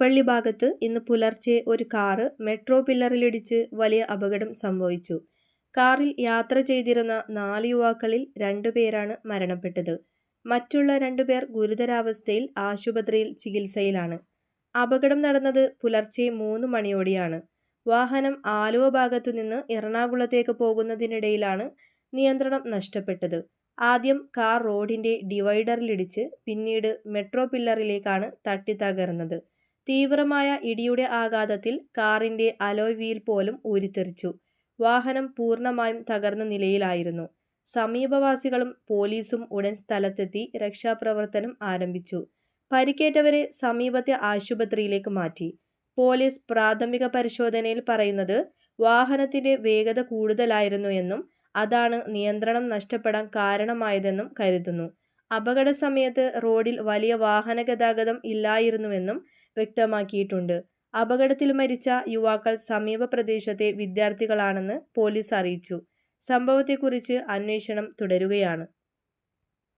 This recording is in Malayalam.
എടപ്പള്ളി ഭാഗത്ത് ഇന്ന് പുലർച്ചെ ഒരു കാറ് മെട്രോ പില്ലറിലിടിച്ച് വലിയ അപകടം സംഭവിച്ചു. കാറിൽ യാത്ര ചെയ്തിരുന്ന നാല് യുവാക്കളിൽ രണ്ടുപേരാണ് മരണപ്പെട്ടത്. മറ്റുള്ള രണ്ടുപേർ ഗുരുതരാവസ്ഥയിൽ ആശുപത്രിയിൽ ചികിത്സയിലാണ്. അപകടം നടന്നത് പുലർച്ചെ മൂന്ന് മണിയോടെയാണ്. വാഹനം ആലുവ ഭാഗത്തുനിന്ന് എറണാകുളത്തേക്ക് പോകുന്നതിനിടയിലാണ് നിയന്ത്രണം നഷ്ടപ്പെട്ടത്. ആദ്യം കാർ റോഡിന്റെ ഡിവൈഡറിലിടിച്ച് പിന്നീട് മെട്രോ പില്ലറിലേക്കാണ് തട്ടിത്തകർന്നത്. തീവ്രമായ ഇടിയുടെ ആഘാതത്തിൽ കാറിന്റെ അലോയ് വീൽ പോലും ഊരിത്തെറിച്ചു. വാഹനം പൂർണമായും തകർന്ന നിലയിലായിരുന്നു. സമീപവാസികളും പോലീസും ഉടൻ സ്ഥലത്തെത്തി രക്ഷാപ്രവർത്തനം ആരംഭിച്ചു. പരിക്കേറ്റവരെ സമീപത്തെ ആശുപത്രിയിലേക്ക് മാറ്റി. പോലീസ് പ്രാഥമിക പരിശോധനയിൽ പറയുന്നത് വാഹനത്തിന്റെ വേഗത കൂടുതലായിരുന്നു എന്നും അതാണ് നിയന്ത്രണം നഷ്ടപ്പെടാൻ കാരണമായതെന്നും കരുതുന്നു. അപകട സമയത്ത് റോഡിൽ വലിയ വാഹന ഗതാഗതം ഇല്ലായിരുന്നുവെന്നും വ്യക്തമാക്കിയിട്ടുണ്ട്. അപകടത്തിൽ മരിച്ച യുവാക്കൾ സമീപ പ്രദേശത്തെ വിദ്യാർത്ഥികളാണെന്ന് പോലീസ് അറിയിച്ചു. സംഭവത്തെക്കുറിച്ച് അന്വേഷണം തുടരുകയാണ്.